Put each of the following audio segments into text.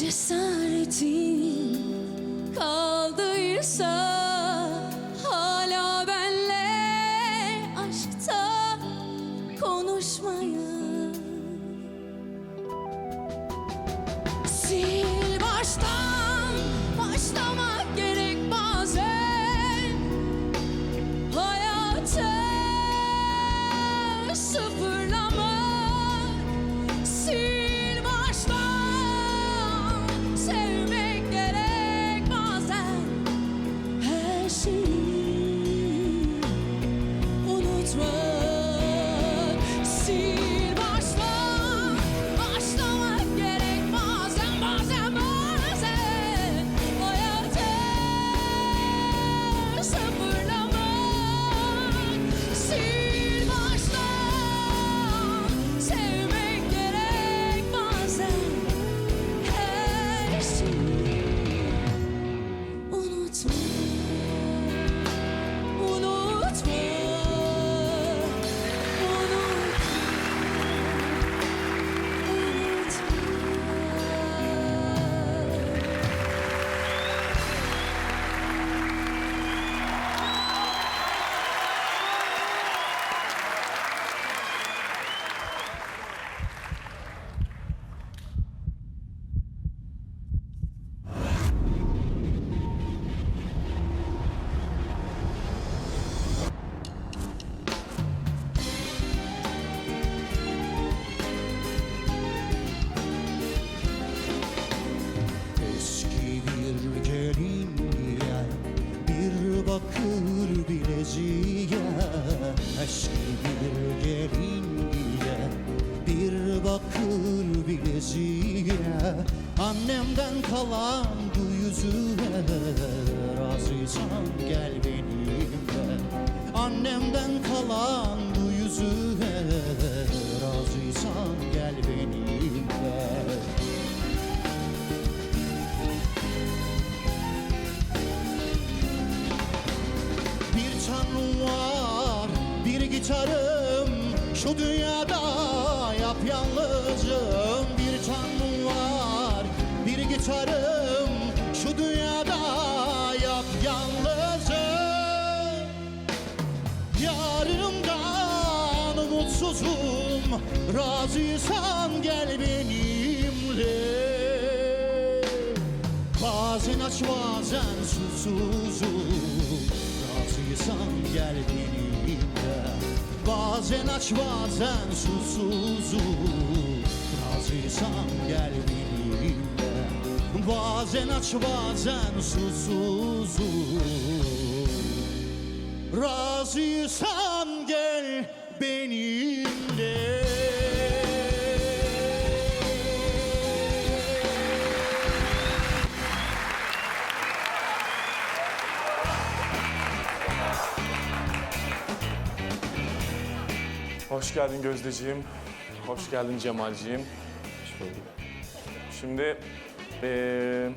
cesaretin kaldıysa bileziğe Eski bir gelinliğe bir bakır bileziğe Annemden kalan bu yüzüğe razıysan gel benimle. Annemden kalan bu yüzüğe gitarım Şu dünyada yapyalnızım Bir tanrım var, bir gitarım Şu dünyada yapyalnızım Yarımdan umutsuzum Razıysan gel benimle. Bazen aç bazen susuzum Razıysan gel benimle Bazen aç bazen susuzum. Razıysan gel benimle. Bazen aç bazen susuzum. Razıysan gel benimle Hoş geldin Gözdeciğim. Hoş geldin Cemalciğim. Şimdi eee,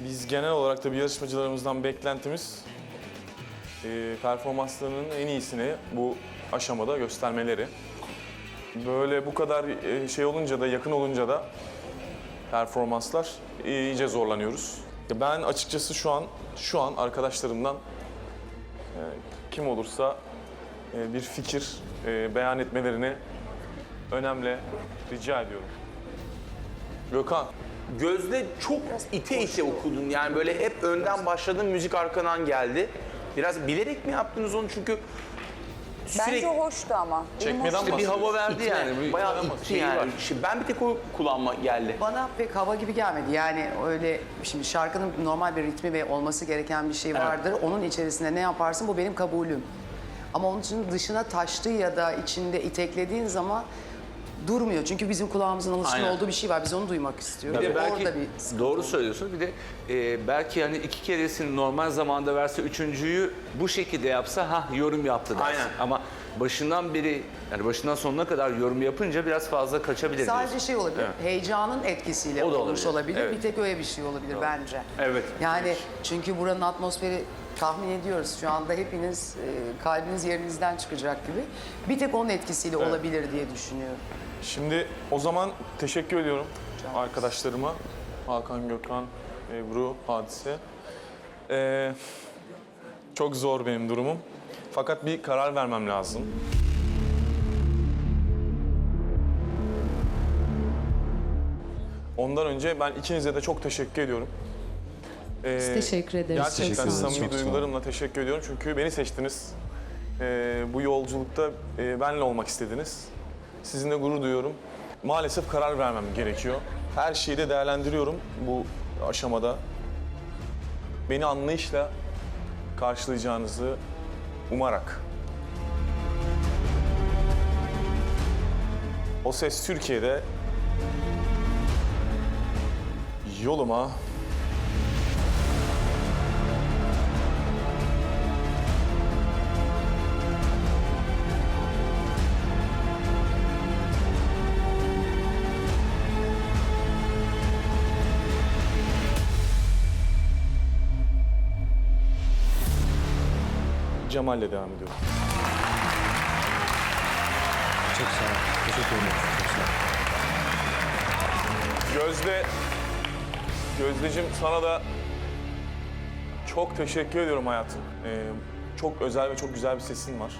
biz genel olarak da bir yarışmacılarımızdan beklentimiz eee, performanslarının en iyisini bu aşamada göstermeleri. Böyle bu kadar eee, şey olunca da yakın olunca da performanslar iyice zorlanıyoruz. Ben açıkçası şu an şu an arkadaşlarımdan eee, kim olursa e, bir fikir e, beyan etmelerini önemli rica ediyorum. Gökhan, Gözde çok ite ite okudun. Yani böyle hep önden başladın, müzik arkadan geldi. Biraz bilerek mi yaptınız onu çünkü Bence sürekli hoştu ama. Çekmeden bir hava verdi İtme, yani. Bayağı yaramaz itti şeyi yani. var. Şimdi ben bir tek o kulağıma geldi. Bana pek hava gibi gelmedi. Yani öyle şimdi şarkının normal bir ritmi ve olması gereken bir şey vardır. Onun içerisinde ne yaparsın bu benim kabulüm. Ama onun için dışına taştı ya da içinde iteklediğin zaman durmuyor. Çünkü bizim kulağımızın alışkın Aynen. olduğu bir şey var. Biz onu duymak istiyoruz. Bir de belki Orada bir doğru söylüyorsun. Bir de e, belki hani iki keresini normal zamanda verse üçüncüyü bu şekilde yapsa ha yorum yaptı dersin. Aynen. Ama başından beri yani başından sonuna kadar yorum yapınca biraz fazla kaçabilir Sadece diyorsun. şey olabilir, Evet. heyecanın etkisiyle O da olmuş olabilir, olabilir. evet. Bir tek öyle bir şey olabilir bence. Evet. Yani çünkü buranın atmosferi tahmin ediyoruz. Şu anda hepiniz e, kalbiniz yerinizden çıkacak gibi. Bir tek onun etkisiyle olabilir diye düşünüyorum. şimdi o zaman teşekkür ediyorum arkadaşlarıma. Hakan Gökhan, Ebru, Hadise. Ee, çok zor benim durumum. Fakat bir karar vermem lazım. Ondan önce ben ikinize de çok teşekkür ediyorum. Ee, Biz teşekkür ederiz. Gerçekten Çok sağ olun. samimi Çok sağ olun. duygularımla teşekkür ediyorum. Çünkü beni seçtiniz. Ee, bu yolculukta e, benle olmak istediniz. Sizinle gurur duyuyorum. Maalesef karar vermem gerekiyor. Her şeyi de değerlendiriyorum bu aşamada. Beni anlayışla karşılayacağınızı umarak. O Ses Türkiye'de yoluma Cemal'le devam ediyorum. Çok sağ ol. Teşekkür ederim. Çok sağ ol. Gözde, Gözdeciğim sana da çok teşekkür ediyorum hayatım. Ee, çok özel ve çok güzel bir sesin var.